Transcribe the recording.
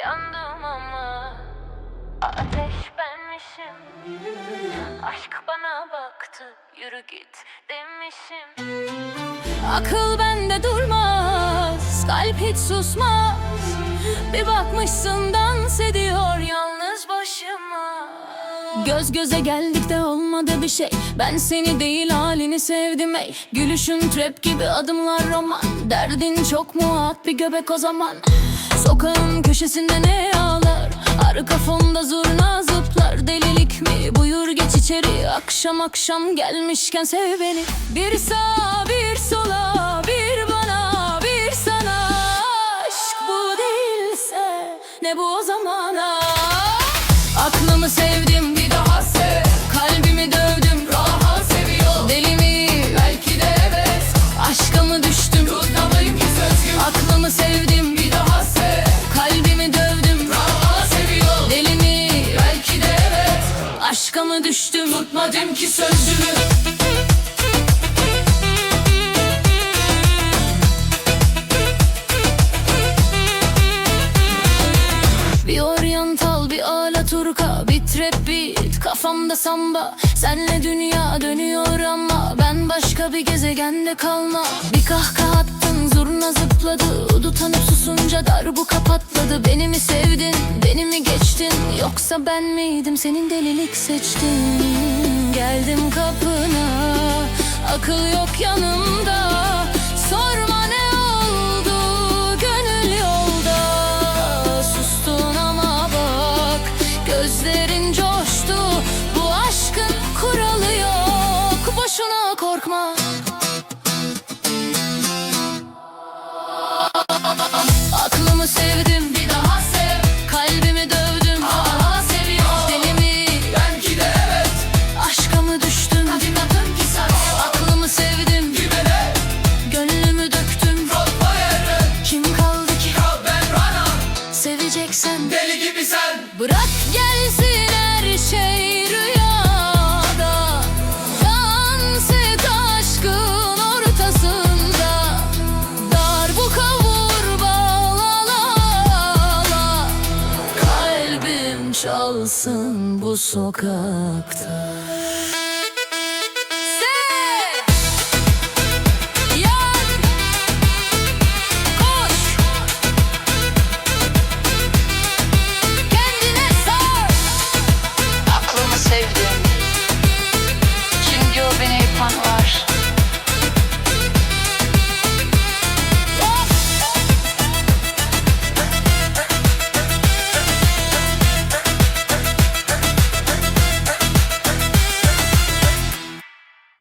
Yandım ama ateş benmişim. Aşk bana baktı yürü git demişim. Akıl bende durmaz kalp hiç susmaz. Bir bakmışsın dans ediyor yalnız başıma. Göz göze geldik de olmadı bir şey. Ben seni değil halini sevdim ey. Gülüşün trap gibi adımlar roman. Derdin çok mu at bir göbek o zaman köşesinde ne ağlar? Arka fonda zurna zıplar. Delilik mi? Buyur geç içeri. Akşam akşam gelmişken sev beni. Bir sağa bir sola Aşka mı düştüm? Tutmadım ki sözümü. Bir oryantal bir alaturka Bir trap beat. Kafamda samba. Senle dünya dönüyor ama Ben başka bir gezegende kalma. Bir kahkaha attın zurna zıpladı. Udut tanıp susunca darbuka patladı Beni mi sevdin Yoksa ben miydim senin delilik seçtin Geldim kapına akıl yok yanımda. Sorma ne oldu gönül yolda. Sustun ama bak gözlerin coştu. Bu aşkın kuralı yok boşuna korkma Seveceksen. Deli gibi sen. Bırak gelsin her şey rüyada. Dans et aşkın ortasında. Darbuka vur bağla Kalbim çalsın bu sokakta